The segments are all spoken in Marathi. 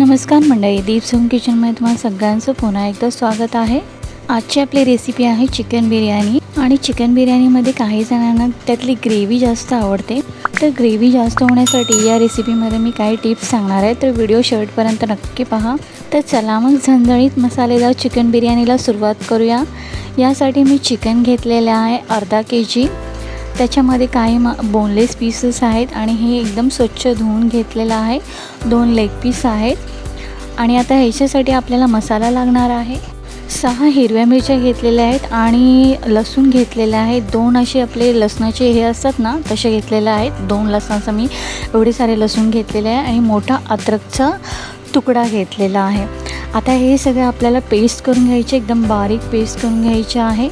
नमस्कार मंडळी दीपसोम किचनमध्ये तुम्हाला सगळ्यांचं पुन्हा एकदा स्वागत आहे. आजची आपली रेसिपी आहे चिकन बिर्याणी आणि चिकन बिर्याणीमध्ये काही जणांना त्यातली ग्रेव्ही जास्त आवडते. तर ग्रेव्ही जास्त होण्यासाठी या रेसिपीमध्ये मी काही टिप्स सांगणार आहे. तर व्हिडिओ शेवटपर्यंत नक्की पहा. तर चला मग झणझणीत मसालेदार चिकन बिर्याणीला सुरुवात करूया. यासाठी मी चिकन घेतलेलं आहे अर्धा के जी. त्याच्यामध्ये काही म बोनलेस पीसेस आहेत आणि हे एकदम स्वच्छ धुवून घेतलेलं आहे. दोन लेग पीस आहेत. आणि आता ह्याच्यासाठी आपल्याला मसाला लागणार आहे. सहा हिरव्या मिरच्या घेतलेल्या आहेत आणि लसूण घेतलेलं आहेत दोन असे आपले लसणाचे हे असतात ना तसे घेतलेले आहेत. दोन लसणाचं मी एवढे सारे लसूण घेतलेले आहे आणि मोठा अद्रकचा तुकडा घेतलेला आहे. आता हे सगळं आपल्याला पेस्ट करून घ्यायचे एकदम बारीक पेस्ट करून घ्यायचे आहे.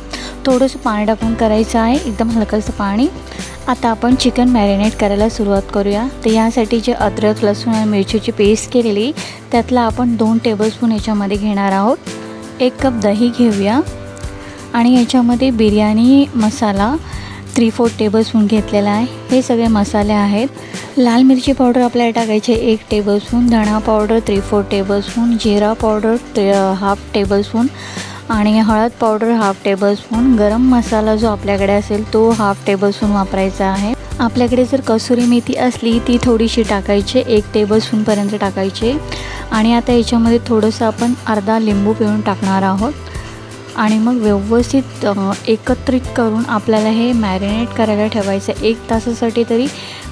थोडंसं पाणी टाकून करायचं आहे एकदम हलकंसं पाणी. आता आपण चिकन मॅरिनेट करायला सुरुवात करूया. तर यासाठी जे अद्रक लसूण आणि मिरचीची पेस्ट केलेली त्यातला आपण दोन टेबलस्पून याच्यामध्ये घेणार आहोत. एक कप दही घेऊया. आणि याच्यामध्ये biryani masala three four tablespoon घेतलेला आहे. हे सगळे मसाले आहेत. लाल मिरची पावडर आपल्याला टाकायची एक टेबलस्पून धणा पावडर थ्री फोर टेबलस्पून जिरा पावडर ते हाफ टेबलस्पून आणि हळद पावडर हाफ टेबलस्पून गरम मसाला जो आपल्याकडे असेल तो हाफ टेबलस्पून वापरायचा आहे. आपल्याकडे जर कसुरी मेथी असली ती थोडीशी टाकायची एक टेबलस्पूनपर्यंत टाकायची आणि आता याच्यामध्ये थोडंसं आपण अर्धा लिंबू पिळून टाकणार आहोत. आणि मग व्यवस्थित एकत्रित करून आपल्याला हे मॅरिनेट करायला ठेवायचं एक तासासाठी तरी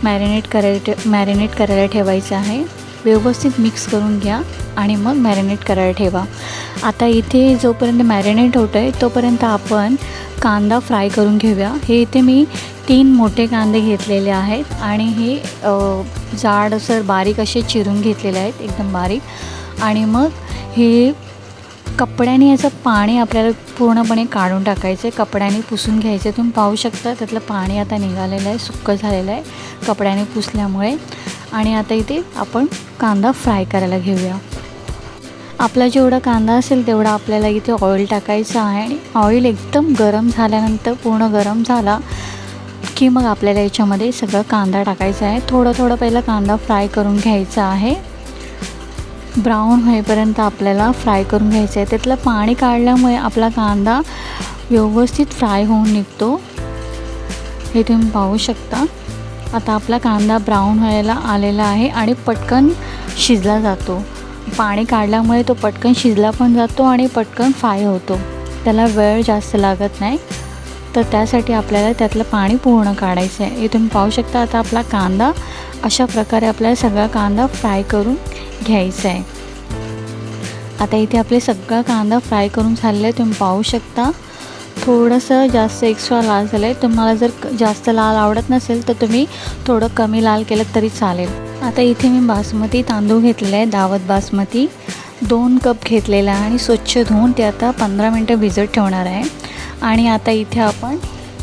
मॅरिनेट करायला ठे मॅरिनेट करायला ठेवायचं आहे. व्यवस्थित मिक्स करून घ्या आणि मग मॅरिनेट करायला ठेवा. आता इथे जोपर्यंत मॅरिनेट होतं आहे तोपर्यंत आपण कांदा फ्राय करून घेऊया. हे इथे मी तीन मोठे कांदे घेतलेले आहेत आणि हे जाडसर बारीक असे चिरून घेतलेले आहेत एकदम बारीक. आणि मग हे कपड्याने याचं पाणी आपल्याला पूर्णपणे काढून टाकायचं आहे कपड्याने पुसून घ्यायचं तुम्ही पाहू शकता त्यातलं पाणी आता निघालेलं आहे सुक्कं झालेलं आहे. कपड्याने पुसल्यामुळे. आणि आता इथे आपण कांदा फ्राय करायला घेऊया. आपला जेवढा कांदा असेल तेवढा आपल्याला इथे ऑइल टाकायचं आहे. आणि ऑइल एकदम गरम झाल्यानंतर पूर्ण गरम झाला की मग आपल्याला याच्यामध्ये सगळं कांदा टाकायचा आहे. थोडं थोडं पहिलं कांदा फ्राय करून घ्यायचा आहे. ब्राऊन होईपर्यंत आपल्याला फ्राय करून घ्यायचं आहे. त्यातलं पाणी काढल्यामुळे आपला कांदा व्यवस्थित फ्राय होऊन निघतो. हे तुम्ही पाहू शकता. आता आपला कांदा ब्राऊन व्हायला आलेला आहे आणि पटकन शिजला जातो. पाणी काढल्यामुळे तो पटकन शिजला पण जातो आणि पटकन फ्राय होतो. त्याला वेळ जास्त लागत नाही. तर त्यासाठी आपल्याला त्यातलं पाणी पूर्ण काढायचं आहे. हे तुम्ही पाहू शकता आता आपला कांदा अशा प्रकारे आपल्याला सगळा कांदा फ्राय करून घ्यायचं आहे. आता इथे आपले सगळा कांदा फ्राय करून झालेला आहे तुम्ही पाहू शकता. थोडंसं जास्त एक्स्ट्रा लाल झालं आहे तुम्हाला जर जास्त लाल आवडत नसेल तर तुम्ही थोडं कमी लाल केलं तरी चालेल. आता इथे मी बासमती तांदूळ घेतलेला आहे दावत बासमती. दोन कप घेतलेला आहे आणि स्वच्छ धुवून ते आता पंधरा मिनटं भिजत ठेवणार आहे. आणि आता इथे आपण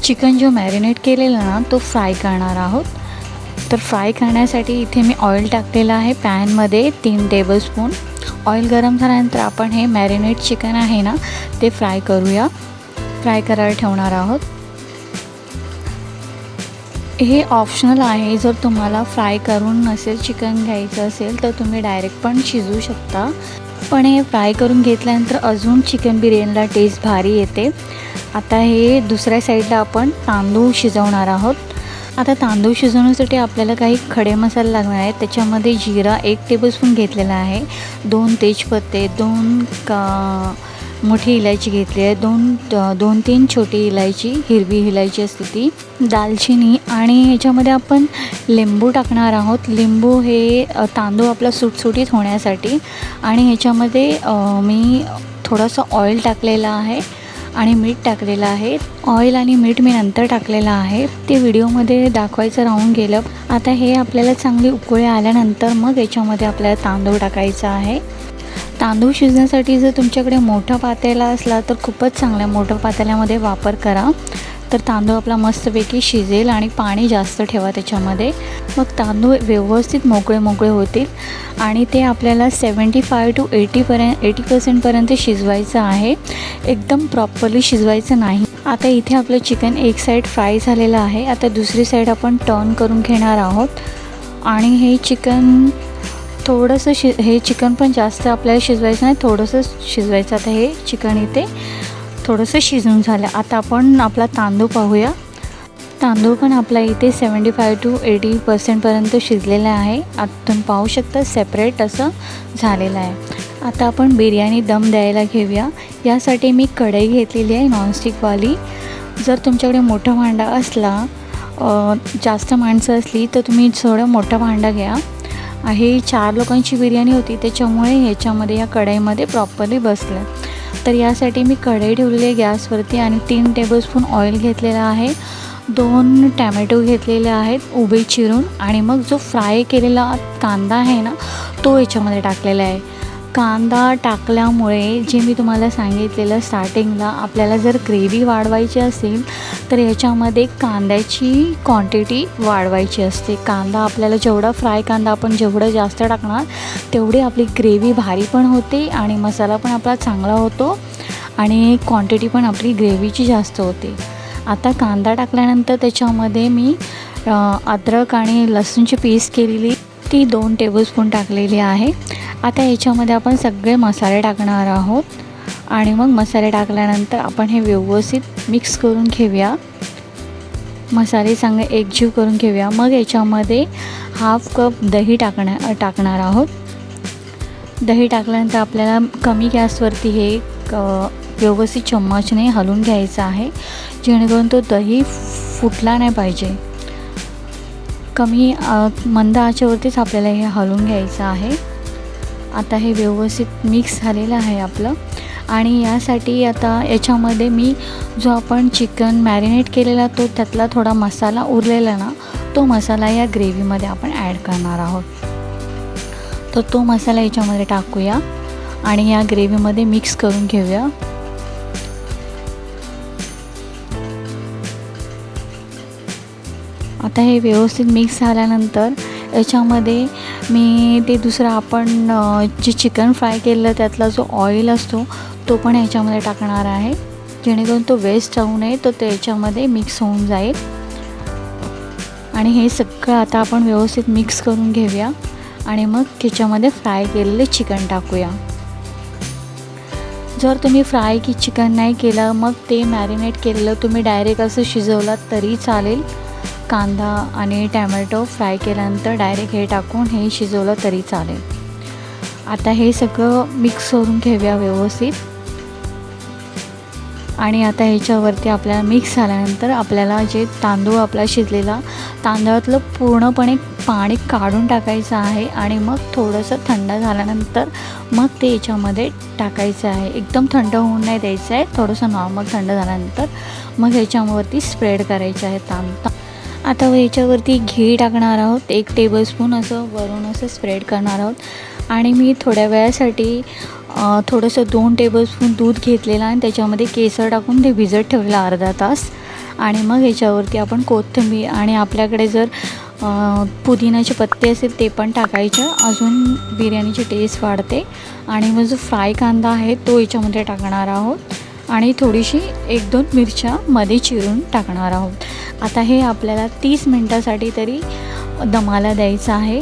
चिकन जो मॅरिनेट केलेला ना तो फ्राय करणार आहोत. तर फ्राय करण्यासाठी इथे मी ऑइल टाकलेलं आहे पॅनमध्ये तीन टेबलस्पून ऑइल गरम झाल्यानंतर आपण हे मॅरिनेट चिकन आहे ना ते फ्राय करूया. फ्राय करायला ठेवणार आहोत. हे ऑप्शनल आहे. जर तुम्हाला फ्राय करून नसेल चिकन घ्यायचं असेल तर तुम्ही डायरेक्ट पण शिजवू शकता. पण हे फ्राय करून घेतल्यानंतर अजून चिकन बिर्याणीला टेस्ट भारी येते. आता हे दुसऱ्या साईडला आपण तांदूळ शिजवणार आहोत. आता तांदूळ शिजवण्यासाठी आपल्याला काही खडे मसाले लागणार आहेत. त्याच्यामध्ये जिरा एक टेबलस्पून घेतलेला आहे. दोन तेजपत्ते दोन का मोठी इलायची घेतली आहे. दोन दोन तीन छोटी इलायची हिरवी इलायची असते ती. दालचिनी आणि ह्याच्यामध्ये आपण लिंबू टाकणार आहोत. लिंबू हे तांदूळ आपला सुटसुटीत होण्यासाठी आणि ह्याच्यामध्ये मी थोडंसं ऑइल टाकलेलं आहे आणि मीठ टाकलेलं आहे. ऑइल आणि मीठ मी नंतर टाकलेलं आहे. ते व्हिडिओमध्ये दाखवायचं राहून गेलं. आता हे आपल्याला चांगली उकळी आल्यानंतर मग याच्यामध्ये आपल्याला तांदूळ टाकायचा आहे. तांदूळ शिजण्यासाठी जर तुमच्याकडे मोठा पातेला असला तर खूपच चांगला मोठ्या पातेल्यामध्ये वापर करा. तर तांदूळ आपला मस्तपैकी शिजेल आणि पाणी जास्त ठेवा त्याच्यामध्ये. मग तांदूळ व्यवस्थित मोकळे मोकळे होतील आणि ते आपल्याला सेवन्टी फाय टू एटीपर्यंत एटी पर्सेंटपर्यंत शिजवायचं आहे. एकदम प्रॉपरली शिजवायचं नाही. आता इथे आपलं चिकन एक साईड फ्राय झालेलं आहे. आता दुसरी साईड आपण टर्न करून घेणार आहोत. आणि हे चिकन थोडंसं शि हे चिकन पण जास्त आपल्याला शिजवायचं नाही थोडंसं शिजवायचं. आता हे चिकन इथे थोडंसं शिजून झालं. आता आपण आपला तांदूळ पाहूया. तांदूळ पण आपला इथे सेवन्टी फाय टू एटी पर्सेंटपर्यंत शिजलेला आहे. आता तुम्ही पाहू शकता सेपरेट असं झालेलं आहे. आता आपण बिर्याणी दम द्यायला घेऊया. यासाठी मी कढई घेतलेली आहे नॉनस्टिकवाली जर तुमच्याकडे मोठं भांडा असला जास्त माणसं असली तर तुम्ही थोडं मोठं भांडा घ्या. हे चार लोकांची बिर्याणी होती त्याच्यामुळे ह्याच्यामध्ये या कढईमध्ये प्रॉपरली बसलं. तर यासाठी मी कढई ठेवलेली आहे गॅसवरती आणि तीन टेबलस्पून ऑइल घेतलेलं आहे. दोन टॅमॅटो घेतलेले आहेत उभे चिरून आणि मग जो फ्राय केलेला कांदा आहे ना तो याच्यामध्ये टाकलेला आहे. कांदा टाकल्यामुळे जे मी तुम्हाला सांगितलेलं स्टार्टिंगला आपल्याला जर ग्रेव्ही वाढवायची असेल तर याच्यामध्ये कांद्याची क्वांटिटी वाढवायची असते. कांदा आपल्याला जेवढा फ्राय कांदा आपण जेवढं जास्त टाकणार तेवढी आपली ग्रेव्ही भारी पण होते आणि मसाला पण आपला चांगला होतो आणि क्वांटिटी पण आपली ग्रेव्हीची जास्त होते. आता कांदा टाकल्यानंतर त्याच्यामध्ये मी अद्रक आणि लसूणची पेस्ट केलेली ती दोन टेबलस्पून टाकलेली आहे. आता याच्यामध्ये आपण सगळे मसाले टाकणार आहोत. आणि मग मसाले टाकल्यानंतर आपण हे व्यवस्थित मिक्स करून घेऊया. मसाले चांगले एकजीव करून घेऊया. मग याच्यामध्ये हाफ कप दही टाकण्या टाकणार आहोत. दही टाकल्यानंतर आपल्याला कमी गॅसवरती हे व्यवस्थित चम्मचने हलवून घ्यायचं आहे. जेणेकरून तो दही फुटला नाही पाहिजे. कमी मंद आचेवरतीच आपल्याला हे हलवून घ्यायचं आहे. आता हे व्यवस्थित मिक्स झालेलं आहे आपलं. आणि यासाठी आता याच्यामध्ये मी जो आपण चिकन मॅरिनेट केलेला तो त्यातला थोडा मसाला उरलेला ना तो मसाला या ग्रेव्हीमध्ये आपण ॲड करणार आहोत. तर तो मसाला याच्यामध्ये टाकूया आणि या ग्रेव्हीमध्ये मिक्स करून घेऊया. आता हे व्यवस्थित मिक्स झाल्यानंतर याच्यामध्ये मी ते दुसरं आपण जे चिकन फ्राय केलं त्यातला जो ऑइल असतो तो पण याच्यामध्ये टाकणार आहे. जेणेकरून तो वेस्ट जाऊ नये तो त्याच्यामध्ये मिक्स होऊन जाईल. आणि हे सगळं आता आपण व्यवस्थित मिक्स करून घेऊया. आणि मग त्याच्यामध्ये फ्राय केलेले चिकन टाकूया. जर तुम्ही फ्राय की चिकन नाही केलं मग ते मॅरिनेट केलेलं तुम्ही डायरेक्ट असं शिजवलात तरी चालेल. कांदा आणि टॅमॅटो फ्राय केल्यानंतर डायरेक्ट हे टाकून हे शिजवलं तरी चालेल. आता हे सगळं मिक्स करून घेऊया व्यवस्थित. आणि आता ह्याच्यावरती आपल्याला मिक्स झाल्यानंतर आपल्याला जे तांदूळ आपला शिजलेला तांदळातलं पूर्णपणे पाणी काढून टाकायचं आहे आणि मग थोडंसं थंड झाल्यानंतर मग ते याच्यामध्ये टाकायचं आहे. एकदम थंड होऊन नाही द्यायचं आहे थोडंसं नॉर्मल थंड झाल्यानंतर मग ह्याच्यावरती स्प्रेड करायचं आहे तांदूळ. आता याच्यावरती घी टाकणार आहोत एक टेबलस्पून असं वरून असं स्प्रेड करणार आहोत. आणि मी थोड्या वेळासाठी थोडंसं दोन टेबलस्पून दूध घेतलेलं आणि त्याच्यामध्ये केसर टाकून ते भिजत ठेवलं अर्धा तास. आणि मग ह्याच्यावरती आपण कोथिंबीर आणि आपल्याकडे जर पुदिन्याचे पुदिनाचे पत्ते असेल ते पण टाकायचं. अजून बिर्याणीची टेस्ट वाढते. आणि मग जो फ्राय कांदा आहे तो याच्यामध्ये टाकणार आहोत. आणि थोडीशी एक दोन मिरच्या मध्ये चिरून टाकणार आहोत. आता हे आपल्याला तीस मिनटासाठी तरी दमाला द्यायचं आहे.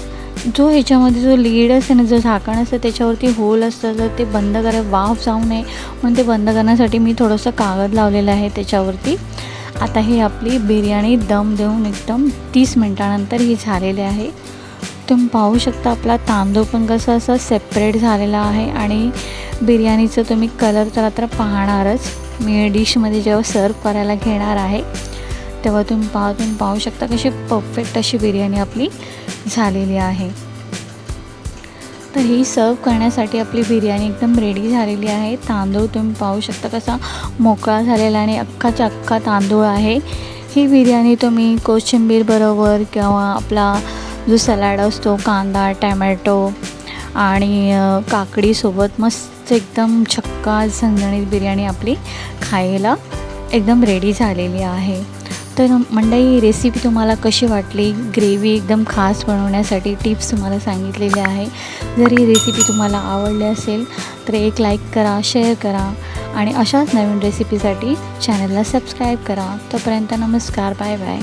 जो ह्याच्यामध्ये जो लीड असते ना जो झाकण असतं त्याच्यावरती होल असतं तर ते बंद करा वाफ जाऊ नये. म्हणून ते बंद करण्यासाठी मी थोडंसं कागद लावलेलं आहे त्याच्यावरती. आता हे आपली बिर्याणी दम देऊन एकदम तीस मिनटानंतर ही झालेली आहे. तुम्ही पाहू शकता आपला तांदूळ पण कसं असं सेपरेट झालेला आहे आणि बिर्याणीचं तुम्ही कलर तर आता पाहणारच. मी डिशमध्ये जेव्हा सर्व करायला घेणार आहे तेव्हा तुम्ही पाहा तुम्ही पाहू शकता कशी परफेक्ट अशी बिर्याणी आपली झालेली आहे. तर ही सर्व करण्यासाठी आपली बिर्याणी एकदम रेडी झालेली आहे. तांदूळ तुम्ही पाहू शकता कसा मोकळा झालेला आणि अख्खाचा अख्खा तांदूळ आहे. ही बिर्याणी तुम्ही कोशिंबीरबरोबर किंवा आपला जो सलाड असतो कांदा टॅमॅटो आणि काकडीसोबत मस्त एकदम छक्का झणझणीत बिर्याणी आपली खायला एकदम रेडी झालेली आहे. तर मंडई रेसिपी तुम्हाला कशी वाटली? ग्रेव्ही एकदम खास बनवण्यासाठी टिप्स तुम्हाला सांगितलेल्या आहे. जर ही रेसिपी तुम्हाला आवडली असेल तर एक लाईक करा शेअर करा आणि अशाच नवीन रेसिपीसाठी चॅनलला सबस्क्राईब करा. तोपर्यंत नमस्कार बाय बाय